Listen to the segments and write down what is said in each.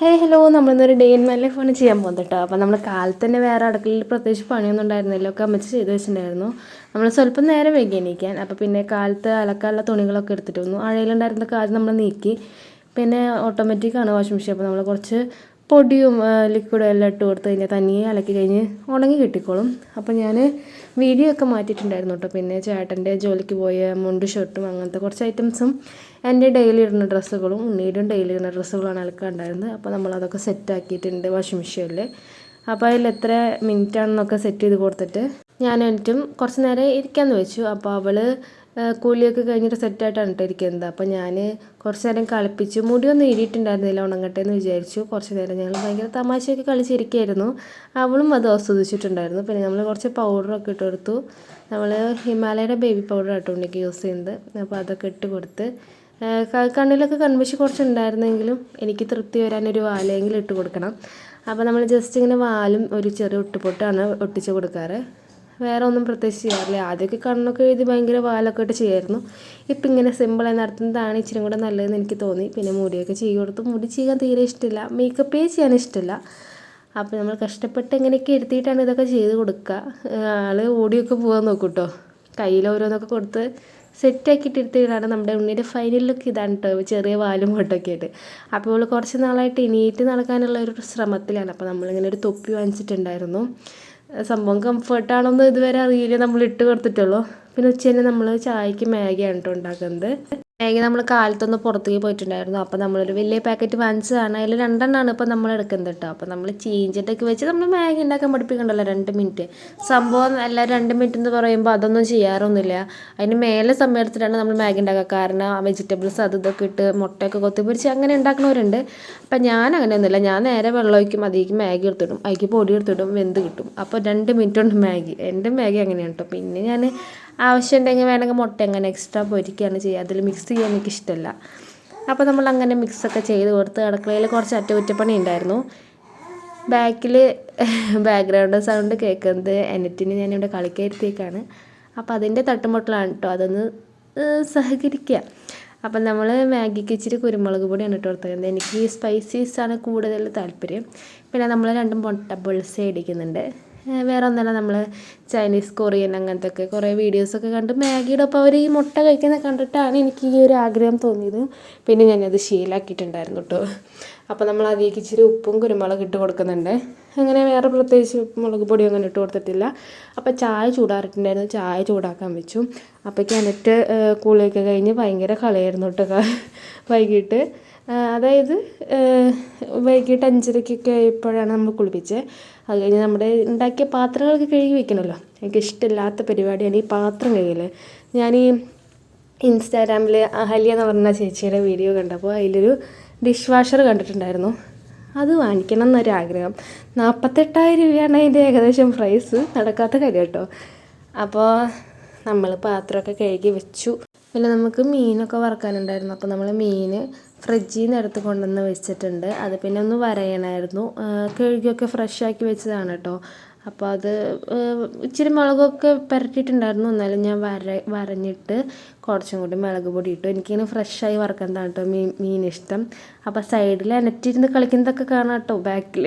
ഹേ hello നമ്മളിന്നൊരു day in my ആണ് ചെയ്യാൻ പോകുന്നത് കേട്ടോ അപ്പോൾ നമ്മൾ കാലത്ത് തന്നെ വേറെ അടുക്കളയിൽ പ്രത്യേകിച്ച് പണിയൊന്നും ഉണ്ടായിരുന്നില്ല. ഒക്കെ അമ്മച്ച് ചെയ്ത് വെച്ചിട്ടുണ്ടായിരുന്നു. നമ്മൾ സ്വല്പം നേരം വൈകി എണീക്കാൻ. അപ്പോൾ പിന്നെ കാലത്ത് അലക്കാനുള്ള തുണികളൊക്കെ എടുത്തിട്ട് വന്നു. അഴയിലുണ്ടായിരുന്നൊക്കെ ആദ്യം നമ്മൾ നീക്കി. പിന്നെ ഓട്ടോമാറ്റിക്കാണ് വാഷിംഗ് മെഷീൻ അപ്പോൾ നമ്മൾ കുറച്ച് പൊടിയും ലിക്വിഡും എല്ലാം ഇട്ട് കൊടുത്ത് കഴിഞ്ഞാൽ തനിയെ അലക്കി കഴിഞ്ഞ് ഉണങ്ങി കിട്ടിക്കോളും. അപ്പോൾ ഞാൻ വീഡിയോ ഒക്കെ മാറ്റിയിട്ടുണ്ടായിരുന്നു കേട്ടോ പിന്നെ ചേട്ടന്റെ ജോലിക്ക് പോയ മുണ്ട് ഷർട്ടും അങ്ങനത്തെ കുറച്ച് ഐറ്റംസും എന്റെ ഡെയിലി ഇടുന്ന ഡ്രസ്സുകളും ഉണ്ണിയുടെയും ഡെയിലി ഇടുന്ന ഡ്രസ്സുകളാണ് അലക്കാണ്ടായിരുന്നത്. അപ്പോൾ നമ്മൾ അതൊക്കെ സെറ്റ് ആക്കിയിട്ടുണ്ട് വാഷിംഗ് മെഷീനിൽ അപ്പോൾ അതിൽ എത്ര മിനിറ്റ് ആണെന്നൊക്കെ സെറ്റ് ചെയ്ത് കൊടുത്തിട്ട് ഞാൻ എന്നിട്ടും കുറച്ച് നേരം ഇരിക്കാമെന്ന് വെച്ചു. അപ്പോൾ അവൾ കൂലിയൊക്കെ കഴിഞ്ഞിട്ട് സെറ്റായിട്ടാണ് കേട്ടോ ഇരിക്കുന്നത്. അപ്പോൾ ഞാൻ കുറച്ച് നേരം കളിപ്പിച്ചു. മുടിയൊന്നും ഇരിയിട്ടുണ്ടായിരുന്നില്ല ഉണങ്ങട്ടെ എന്ന് വിചാരിച്ചു. കുറച്ച് നേരം ഞങ്ങൾ ഭയങ്കര തമാശയൊക്കെ കളിച്ചിരിക്കുകയായിരുന്നു അവളും അത് ആസ്വദിച്ചിട്ടുണ്ടായിരുന്നു. പിന്നെ നമ്മൾ കുറച്ച് പൗഡറൊക്കെ ഇട്ട് കൊടുത്തു. നമ്മൾ ഹിമാലയയുടെ ബേബി പൗഡർ ആട്ടോ ഉണ്ടെങ്കിൽ യൂസ് ചെയ്യുന്നത്. അപ്പോൾ അതൊക്കെ ഇട്ട് കൊടുത്ത് കണ്ണിലൊക്കെ കൺവശി കുറച്ചുണ്ടായിരുന്നെങ്കിലും എനിക്ക് തൃപ്തി വരാനൊരു വാലയെങ്കിലും ഇട്ട് കൊടുക്കണം. അപ്പോൾ നമ്മൾ ജസ്റ്റ് ഇങ്ങനെ വാലും ഒരു ചെറിയ ഒട്ടുപൊട്ടാണ് ഒട്ടിച്ച് കൊടുക്കാറ്. വേറെ ഒന്നും പ്രത്യേകിച്ച് ചെയ്യാറില്ല. ആദ്യമൊക്കെ കണ്ണൊക്കെ എഴുതി ഭയങ്കര വാലൊക്കെ ഇട്ട് ചെയ്യായിരുന്നു. ഇപ്പം ഇങ്ങനെ സിമ്പിളായി നടത്തുന്നതാണ് ഇച്ചിരി കൂടെ നല്ലതെന്ന് എനിക്ക് തോന്നി. പിന്നെ മുടിയൊക്കെ ചെയ്ത് കൊടുത്തു മുടി ചെയ്യാൻ തീരെ ഇഷ്ടമില്ല. മേക്കപ്പേ ചെയ്യാൻ ഇഷ്ടമില്ല. അപ്പോൾ നമ്മൾ കഷ്ടപ്പെട്ട് എങ്ങനെയൊക്കെ എടുത്തിട്ടാണ് ഇതൊക്കെ ചെയ്ത് കൊടുക്കുക. ആൾ ഓടിയൊക്കെ പോകാൻ നോക്കും കേട്ടോ കയ്യിൽ ഓരോന്നൊക്കെ കൊടുത്ത് സെറ്റാക്കിയിട്ട് എടുത്തിട്ടാണ് നമ്മുടെ ഉണ്ണിയുടെ ഫൈനൽ ലുക്ക് ഇതാണ് കേട്ടോ ചെറിയ വാലും കൊട്ടൊക്കെ ആയിട്ട്. അപ്പോൾ ഇവൾ കുറച്ച് നാളായിട്ട് എണീറ്റ് നടക്കാനുള്ള ഒരു ശ്രമത്തിലാണ്. അപ്പോൾ നമ്മളിങ്ങനെ ഒരു തൊപ്പി വാങ്ങിച്ചിട്ടുണ്ടായിരുന്നു. സംഭവം കംഫർട്ടാണോന്ന് ഇതുവരെ അറിയില്ല. നമ്മൾ ഇട്ട് കൊടുത്തിട്ടുള്ളൂ. പിന്നെ ഉച്ചതന്നെ നമ്മൾ ചായക്ക് മാഗിയാണ് കേട്ടോ ഉണ്ടാക്കുന്നത്. മാഗി നമ്മൾ കാലത്തൊന്ന് പുറത്തേക്ക് പോയിട്ടുണ്ടായിരുന്നു. അപ്പോൾ നമ്മളൊരു വലിയ പാക്കറ്റ് വാങ്ങിച്ചതാണ്. അതിൽ രണ്ടെണ്ണമാണ് ഇപ്പോൾ നമ്മൾ എടുക്കുന്നത് കേട്ടോ അപ്പോൾ നമ്മൾ ചീഞ്ചിട്ടൊക്കെ വെച്ച് നമ്മൾ മാഗി ഉണ്ടാക്കാൻ പഠിപ്പിക്കണ്ടല്ലോ രണ്ട് മിനിറ്റ് സംഭവം അല്ല രണ്ട് മിനിറ്റ് എന്ന് പറയുമ്പോൾ അതൊന്നും ചെയ്യാറൊന്നുമില്ല. അതിന് മേലെ സമയത്തിലാണ് നമ്മൾ മാഗി ഉണ്ടാക്കുക. കാരണം വെജിറ്റബിൾസ് അത് ഇതൊക്കെ ഇട്ട് മുട്ടയൊക്കെ കൊത്തി പൊരിച്ച് അങ്ങനെ ഉണ്ടാക്കുന്നവരുണ്ട് അപ്പം ഞാൻ അങ്ങനെ അങ്ങനെയൊന്നുമില്ല. ഞാൻ നേരെ വെള്ളം ഒഴിക്കും. അതിലേക്ക് മാഗി എടുത്തിടും. അതിലേക്ക് പൊടി എടുത്തിടും. വെന്ത് കിട്ടും. അപ്പോൾ രണ്ട് മിനിറ്റ് ഉണ്ട് മാഗി. എന്റെ മാഗി അങ്ങനെയാണ് കേട്ടോ പിന്നെ ഞാൻ ആവശ്യമുണ്ടെങ്കിൽ വേണമെങ്കിൽ മുട്ട അങ്ങനെ എക്സ്ട്രാ പൊരിക്കുകയാണ് ചെയ്യുക. അതിൽ മിക്സ് ചെയ്യാൻ എനിക്ക് ഇഷ്ടമല്ല അപ്പോൾ നമ്മൾ അങ്ങനെ മിക്സൊക്കെ ചെയ്ത് കൊടുത്ത് അടുക്കളയിൽ കുറച്ച് അറ്റകുറ്റപ്പണി ഉണ്ടായിരുന്നു. ബാക്കിൽ ബാക്ക്ഗ്രൗണ്ട് സൗണ്ട് കേൾക്കുന്നത് എന്നിട്ടിന് ഞാനിവിടെ കളിക്കരുത്തേക്കാണ് അപ്പോൾ അതിന്റെ തട്ടുമുട്ടലാണ് കേട്ടോ. അതൊന്ന് സഹകരിക്കുക. അപ്പം നമ്മൾ മാഗിക്ക് ഇച്ചിരി കുരുമുളക് പൊടിയാണ് ഇട്ട് കൊടുത്തത് എനിക്ക് സ്പൈസീസാണ് കൂടുതൽ താല്പര്യം. പിന്നെ നമ്മൾ രണ്ടും മുട്ട പൊളിസേ അടിക്കുന്നുണ്ട് വേറെ ഒന്നല്ല നമ്മൾ ചൈനീസ് കൊറിയൻ അങ്ങനത്തെ ഒക്കെ കുറേ വീഡിയോസൊക്കെ കണ്ട് മാഗിയുടെ ഒപ്പം അവർ ഈ മുട്ട കഴിക്കുന്നത് കണ്ടിട്ടാണ് എനിക്ക് ഈ ഒരു ആഗ്രഹം തോന്നിയത്. പിന്നെ ഞാനത് ശീലാക്കിയിട്ടുണ്ടായിരുന്നു കേട്ടോ അപ്പോൾ നമ്മൾ അതിലേക്ക് ഇച്ചിരി ഉപ്പും കുരുമുളക് ഇട്ട് കൊടുക്കുന്നുണ്ട്. അങ്ങനെ വേറെ പ്രത്യേകിച്ച് മുളക് പൊടി അങ്ങനെ ഇട്ട് കൊടുത്തിട്ടില്ല. അപ്പോൾ ചായ ചൂടാറിയിട്ടുണ്ടായിരുന്നു ചായ ചൂടാക്കാൻ വെച്ചു. അപ്പോഴേക്ക് എന്നിട്ട് കൂളിയൊക്കെ കഴിഞ്ഞ് ഭയങ്കര കളിയായിരുന്നു കേട്ടോ വൈകിട്ട് അതായത് വൈകിട്ട് അഞ്ചരയ്ക്കൊക്കെ ആയപ്പോഴാണ് നമ്മൾ കുളിപ്പിച്ചത് അത് കഴിഞ്ഞ് നമ്മുടെ ഉണ്ടാക്കിയ പാത്രങ്ങളൊക്കെ കഴുകി വെക്കണമല്ലോ. എനിക്ക് ഇഷ്ടമില്ലാത്ത പരിപാടിയാണ് ഈ പാത്രം കഴുകൽ ഞാൻ ഈ ഇൻസ്റ്റാഗ്രാമിൽ അഹല്യ എന്ന് പറഞ്ഞ ചേച്ചിയുടെ വീഡിയോ കണ്ടപ്പോൾ അതിലൊരു ഡിഷ് വാഷർ കണ്ടിട്ടുണ്ടായിരുന്നു. അത് വാങ്ങിക്കണം എന്നൊരു ആഗ്രഹം നാൽപ്പത്തെട്ടായിരം രൂപയാണ് അതിന്റെ ഏകദേശം പ്രൈസ് നടക്കാത്ത കാര്യം കേട്ടോ. അപ്പോൾ നമ്മൾ പാത്രമൊക്കെ കഴുകി വെച്ചു. പിന്നെ നമുക്ക് മീനൊക്കെ വറക്കാനുണ്ടായിരുന്നു. അപ്പോൾ നമ്മൾ മീൻ ഫ്രിഡ്ജിൽ നിന്ന് എടുത്ത് കൊണ്ടുവന്ന് വെച്ചിട്ടുണ്ട്. അത് പിന്നെ ഒന്ന് വരയണമായിരുന്നു. കഴുകിയൊക്കെ ഫ്രഷാക്കി വെച്ചതാണ് കേട്ടോ അപ്പോൾ അത് ഇച്ചിരി മുളകൊക്കെ പുരട്ടിയിട്ടുണ്ടായിരുന്നു. എന്നാലും ഞാൻ വര വരഞ്ഞിട്ട് കുറച്ചും കൂടി മുളക് പൊടി ഇട്ടു. എനിക്കിങ്ങനെ ഫ്രഷായി വറക്കുന്നതാണ് കേട്ടോ മീൻ മീൻ ഇഷ്ടം. അപ്പോൾ സൈഡിൽ അനറ്റിരുന്ന് കളിക്കുന്നതൊക്കെ കാണാം കേട്ടോ ബാക്കിൽ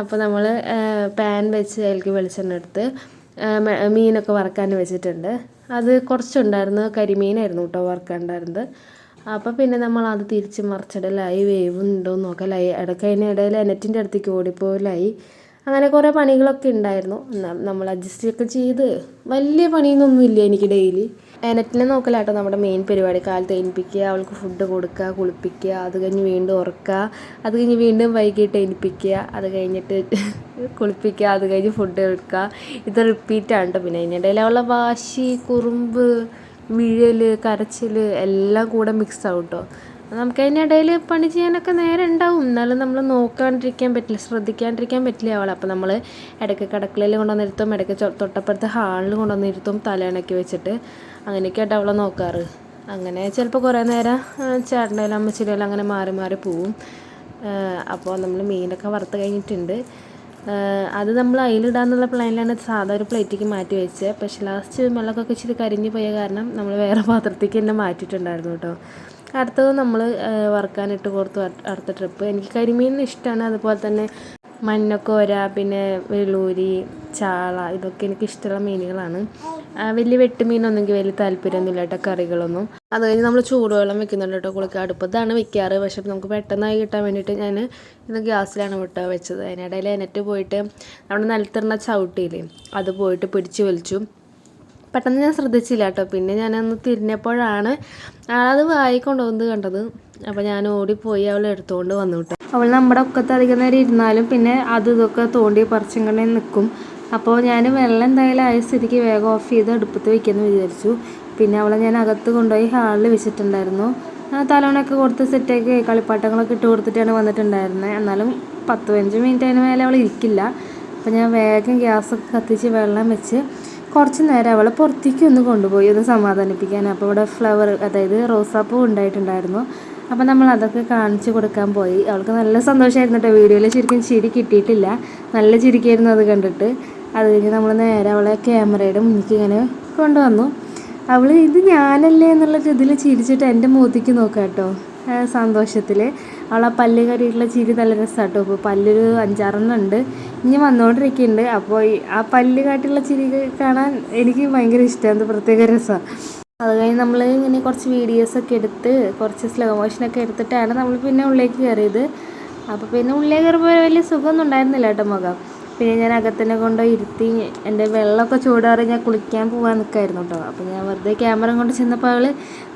അപ്പോൾ നമ്മൾ പാൻ വെച്ച് അതിലേക്ക് വെളിച്ചെണ്ണ എടുത്ത് മീനൊക്കെ വറക്കാൻ വെച്ചിട്ടുണ്ട്. അത് കുറച്ചുണ്ടായിരുന്നു. കരിമീനായിരുന്നു കേട്ടോ വറുക്കാനുണ്ടായിരുന്നത്. അപ്പോൾ പിന്നെ നമ്മൾ അത് തിരിച്ച് മറിച്ചിടലായി വേവുന്നുണ്ടോ നോക്കലായി ഇടയ്ക്ക് അതിനിടയിൽ എനറ്റിന്റെ അടുത്തേക്ക് ഓടിപ്പോലായി അങ്ങനെ കുറേ പണികളൊക്കെ ഉണ്ടായിരുന്നു നമ്മൾ അഡ്ജസ്റ്റ് ഒക്കെ ചെയ്ത്. വലിയ പണിയൊന്നും ഇല്ല എനിക്ക് ഡെയിലി എനറ്റിനെ നോക്കലാട്ടോ നമ്മുടെ മെയിൻ പരിപാടി. കാലത്ത് തേനിപ്പിക്കുക അവൾക്ക് ഫുഡ് കൊടുക്കുക കുളിപ്പിക്കുക അത് കഴിഞ്ഞ് വീണ്ടും ഉറക്കുക അത് കഴിഞ്ഞ് വീണ്ടും വൈകിട്ട് എനിപ്പിക്കുക അത് കഴിഞ്ഞിട്ട് കുളിപ്പിക്കുക അത് കഴിഞ്ഞ് ഫുഡ് കൊടുക്കുക ഇത് റിപ്പീറ്റാണ് കേട്ടോ പിന്നെ അതിനിടയിൽ അവളുടെ വാശി കുറുമ്പ് വിഴൽ കരച്ചിൽ എല്ലാം കൂടെ മിക്സ് ആവും കേട്ടോ നമുക്ക് അതിനിടയിൽ പണി ചെയ്യാനൊക്കെ നേരം ഉണ്ടാവും. എന്നാലും നമ്മൾ നോക്കാണ്ടിരിക്കാൻ പറ്റില്ല ശ്രദ്ധിക്കാണ്ടിരിക്കാൻ പറ്റില്ല അവളെ. അപ്പോൾ നമ്മൾ ഇടയ്ക്ക് കടക്കളയിൽ കൊണ്ടുവന്നിരുത്തും ഇടയ്ക്ക് തൊട്ടപ്പുറത്ത് ഹാളിൽ കൊണ്ടുവന്നിരുത്തും തലയിണക്കി വെച്ചിട്ട് അങ്ങനെയൊക്കെയായിട്ട് അവളെ നോക്കാറ്. അങ്ങനെ ചിലപ്പോൾ കുറേ നേരം ചേട്ടന്റെ അമ്മച്ചിലെല്ലാം അങ്ങനെ മാറി മാറി പോവും. അപ്പോൾ നമ്മൾ മീനൊക്കെ വറുത്ത് കഴിഞ്ഞിട്ടുണ്ട്. അത് നമ്മൾ അതിലിടാന്നുള്ള പ്ലാനിലാണ് സാധാ ഒരു പ്ലേറ്റിലേക്ക് മാറ്റി വെച്ചത് പക്ഷേ ലാസ്റ്റ് വെള്ളമൊക്കെ ഇച്ചിരി കരിഞ്ഞു പോയ കാരണം നമ്മൾ വേറെ പാത്രത്തേക്ക് തന്നെ മാറ്റിയിട്ടുണ്ടായിരുന്നു കേട്ടോ അടുത്തത് നമ്മൾ വറുക്കാനിട്ട് കൊടുത്തു. അടുത്ത ട്രിപ്പ് എനിക്ക് കരിമീൻ ഇഷ്ടമാണ് അതുപോലെ തന്നെ മഞ്ഞക്കോര പിന്നെ വെളൂരി ചാള ഇതൊക്കെ എനിക്ക് ഇഷ്ടമുള്ള മീനുകളാണ് വലിയ വെട്ടുമീനൊന്നും എനിക്ക് വലിയ താല്പര്യമൊന്നുമില്ല കേട്ടോ കറികളൊന്നും. അത് കഴിഞ്ഞ് നമ്മൾ ചൂടുവെള്ളം വെക്കുന്നുണ്ട് കേട്ടോ കുളിക്കുക അടുപ്പത്താണ് വെക്കാറ്. പക്ഷെ നമുക്ക് പെട്ടെന്നായി കിട്ടാൻ വേണ്ടിയിട്ട് ഞാൻ ഇത് ഗ്യാസിലാണ് വിട്ടോ വെച്ചത്. അതിനിടയിൽ എനറ്റ് പോയിട്ട് നമ്മുടെ നിലത്തിരുന്ന ചവിട്ടിയില്ലേ അത് പോയിട്ട് പിടിച്ച് വലിച്ചു. പെട്ടെന്ന് ഞാൻ ശ്രദ്ധിച്ചില്ല കേട്ടോ. പിന്നെ ഞാനൊന്ന് തിരിഞ്ഞപ്പോഴാണ് ആളത് വായിക്കൊണ്ടുവന്ന് കണ്ടത്. അപ്പോൾ ഞാൻ ഓടിപ്പോയി അവൾ എടുത്തുകൊണ്ട് വന്നു കേട്ടോ. അവൾ നമ്മുടെ ഒക്കത്ത് അധികം നേരം ഇരുന്നാലും പിന്നെ അത് ഇതൊക്കെ തോണ്ടി പറിച്ചും നിൽക്കും അപ്പോൾ ഞാൻ വെള്ളം എന്തായാലും ആയ സ്ഥിതിക്ക് വേഗം ഓഫ് ചെയ്ത് അടുപ്പത്ത് വയ്ക്കാമെന്ന് വിചാരിച്ചു. പിന്നെ അവളെ ഞാൻ അകത്ത് കൊണ്ടുപോയി ഹാളിൽ വെച്ചിട്ടുണ്ടായിരുന്നു. തലോണൊക്കെ കൊടുത്ത് സെറ്റാക്കി കളിപ്പാട്ടങ്ങളൊക്കെ ഇട്ട് കൊടുത്തിട്ടാണ് വന്നിട്ടുണ്ടായിരുന്നത് എന്നാലും പത്ത് പതിനഞ്ച് മിനിറ്റ് അതിന് മേലെ അവൾ ഇരിക്കില്ല. അപ്പോൾ ഞാൻ വേഗം ഗ്യാസൊക്കെ കത്തിച്ച് വെള്ളം വെച്ച് കുറച്ച് നേരം അവളെ പുറത്തേക്ക് ഒന്ന് കൊണ്ടുപോയി ഒന്ന് സമാധാനിപ്പിക്കാൻ. അപ്പോൾ ഇവിടെ ഫ്ലവർ അതായത് റോസാപ്പൂ ഉണ്ടായിട്ടുണ്ടായിരുന്നു. അപ്പോൾ നമ്മൾ അതൊക്കെ കാണിച്ചു കൊടുക്കാൻ പോയി. അവൾക്ക് നല്ല സന്തോഷമായിരുന്നു കേട്ടോ വീഡിയോയിൽ. ശരിക്കും ചിരി കിട്ടിയിട്ടില്ല. നല്ല ചിരിക്കായിരുന്നു അത് കണ്ടിട്ട്. അത് കഴിഞ്ഞ് നമ്മൾ നേരെ അവളെ ക്യാമറയുടെ മുന്നിലേക്ക് ഇങ്ങനെ കൊണ്ടുവന്നു. അവൾ ഇത് ഞാനല്ലേ? എന്നുള്ള ഇതിൽ ചിരിച്ചിട്ട് എന്റെ മുഖത്തേക്ക് നോക്കാം കേട്ടോ. സന്തോഷത്തിൽ അവൾ ആ പല്ല് കറിയിട്ടുള്ള ചിരി നല്ല രസമാട്ടോ. ഇപ്പോൾ പല്ലൊരു അഞ്ചാറെണ്ണം ഉണ്ട് ഇനി വന്നുകൊണ്ടിരിക്കുന്നുണ്ട് അപ്പോൾ ആ പല്ല് കാട്ടിയുള്ള ചിരി കാണാൻ എനിക്ക് ഭയങ്കര ഇഷ്ടമാണ്. പ്രത്യേക രസമാണ്. അത് കഴിഞ്ഞ് നമ്മൾ ഇങ്ങനെ കുറച്ച് വീഡിയോസൊക്കെ എടുത്ത് കുറച്ച് സ്ലോ മോഷനൊക്കെ എടുത്തിട്ടാണ് നമ്മൾ പിന്നെ ഉള്ളിലേക്ക് കയറിയത്. അപ്പോൾ പിന്നെ ഉള്ളിലേക്ക് കയറുമ്പോൾ വലിയ സുഖമൊന്നും ഉണ്ടായിരുന്നില്ല കേട്ടോ മുഖം. പിന്നെ ഞാൻ അകത്തിനെ കൊണ്ട് ഇരുത്തി എന്റെ വെള്ളമൊക്കെ ചൂടാറി ഞാൻ കുളിക്കാൻ പോകാൻ നിൽക്കായിരുന്നു കേട്ടോ. അപ്പോൾ ഞാൻ വെറുതെ ക്യാമറ കൊണ്ട് ചെന്നപ്പോൾ അവൾ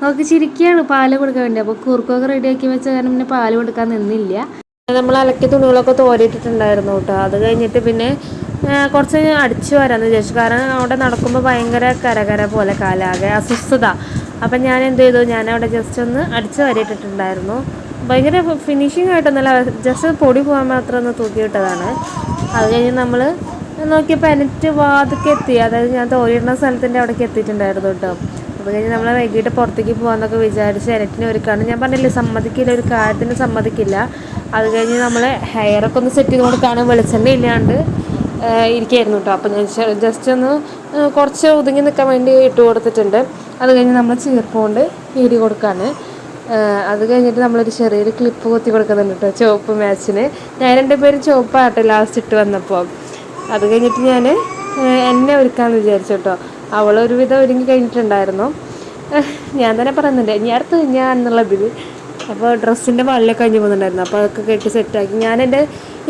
നോക്കി ചിരിക്കുകയാണ് പാൽ കൊടുക്കാൻ വേണ്ടി. അപ്പോൾ കുറുക്കൊക്കെ റെഡിയാക്കി വെച്ച കാരണം പിന്നെ പാൽ കൊടുക്കാൻ നിന്നില്ല. നമ്മൾ അലക്കിയ തുണികളൊക്കെ തോരിയിട്ടിട്ടുണ്ടായിരുന്നു കേട്ടോ. അത് കഴിഞ്ഞിട്ട് പിന്നെ കുറച്ച് അടിച്ചു വരാമെന്ന് വിചാരിച്ചു. കാരണം അവിടെ നടക്കുമ്പോൾ ഭയങ്കര കരകര പോലെ കാലാകെ അസ്വസ്ഥത. അപ്പം ഞാൻ എന്ത് ചെയ്തു? ഞാൻ അവിടെ ജസ്റ്റ് ഒന്ന് അടിച്ചു വരയിട്ടിട്ടുണ്ടായിരുന്നു. ഭയങ്കര ഫിനിഷിംഗ് ആയിട്ടൊന്നല്ല ജസ്റ്റ് പൊടി പോകാൻ മാത്രം ഒന്ന് തൂക്കിയിട്ടതാണ് അത് കഴിഞ്ഞ് നമ്മൾ നോക്കിയപ്പോൾ എനിക്ക് വാതിക്ക് എത്തി. അതായത് ഞാൻ തോരിയിടുന്ന സ്ഥലത്തിന്റെ അവിടേക്ക് എത്തിയിട്ടുണ്ടായിരുന്നു കേട്ടോ. അത് കഴിഞ്ഞ് നമ്മൾ വൈകിട്ട് പുറത്തേക്ക് പോകാമെന്നൊക്കെ വിചാരിച്ച് എനിക്കിനെ ഒരുക്കാണ്. ഞാൻ പറഞ്ഞില്ലേ സമ്മതിക്കില്ല ഒരു കാര്യത്തിന് സമ്മതിക്കില്ല. അത് കഴിഞ്ഞ് നമ്മൾ ഹെയറൊക്കെ ഒന്ന് സെറ്റ് ചെയ്ത് കൊടുക്കാണ് വെളിച്ചെണ്ണ ഇല്ലാണ്ട് ഇരിക്കുകയായിരുന്നു കേട്ടോ അപ്പോൾ ഞാൻ ജസ്റ്റ് ഒന്ന് കുറച്ച് ഒതുങ്ങി നിൽക്കാൻ വേണ്ടി ഇട്ട് കൊടുത്തിട്ടുണ്ട്. അത് കഴിഞ്ഞ് നമ്മൾ ചീർപ്പുകൊണ്ട് കീറി കൊടുക്കാണ്. അത് കഴിഞ്ഞിട്ട് നമ്മളൊരു ചെറിയൊരു ക്ലിപ്പ് കൊത്തി കൊടുക്കുന്നുണ്ട് കേട്ടോ ചുവപ്പ് മാച്ചിന് ഞാൻ രണ്ട് പേര് ചുവപ്പാട്ടെ ലാസ്റ്റ് ഇട്ട് വന്നപ്പോൾ അത് കഴിഞ്ഞിട്ട് ഞാൻ എന്നെ ഒരുക്കാമെന്ന് വിചാരിച്ചു കേട്ടോ അവളൊരുവിധം ഒരുങ്ങി കഴിഞ്ഞിട്ടുണ്ടായിരുന്നു. ഞാൻ തന്നെ പറയുന്നുണ്ട് ഞാൻ അടുത്ത് ഞാൻ എന്നുള്ളതിൽ അപ്പോൾ ഡ്രസ്സിന്റെ വള്ളിയൊക്കെ കഴിഞ്ഞ് പോകുന്നുണ്ടായിരുന്നു അപ്പോൾ അതൊക്കെ കെട്ടി സെറ്റാക്കി ഞാൻ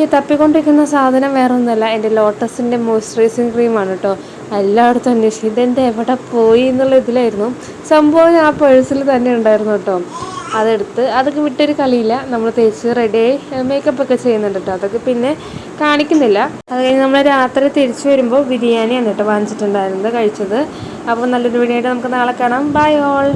ഈ തപ്പിക്കൊണ്ടിരിക്കുന്ന സാധനം വേറെ ഒന്നുമല്ല എന്റെ ലോട്ടസിന്റെ മോയ്സ്ചറൈസിങ് ക്രീമാണ് കേട്ടോ. എല്ലായിടത്തും അന്വേഷിച്ചു ഇതെന്റെ എവിടെ പോയി എന്നുള്ള ഇതിലായിരുന്നു. സംഭവം ആ പേഴ്സിൽ തന്നെ ഉണ്ടായിരുന്നു കേട്ടോ. അതെടുത്ത് അതൊക്കെ വിട്ടൊരു കളിയില്ല. നമ്മൾ തേച്ച് റെഡിയായി മേക്കപ്പ് ഒക്കെ ചെയ്യുന്നുണ്ട് കേട്ടോ. അതൊക്കെ പിന്നെ കാണിക്കുന്നില്ല. അത് കഴിഞ്ഞ് നമ്മൾ രാത്രി തിരിച്ചു വരുമ്പോൾ ബിരിയാണിയാണ് കേട്ടോ വാങ്ങിച്ചിട്ടുണ്ടായിരുന്നത് കഴിച്ചത്. അപ്പോൾ നല്ലൊരു വീഡിയോ നമുക്ക് നാളെ കാണാം. By all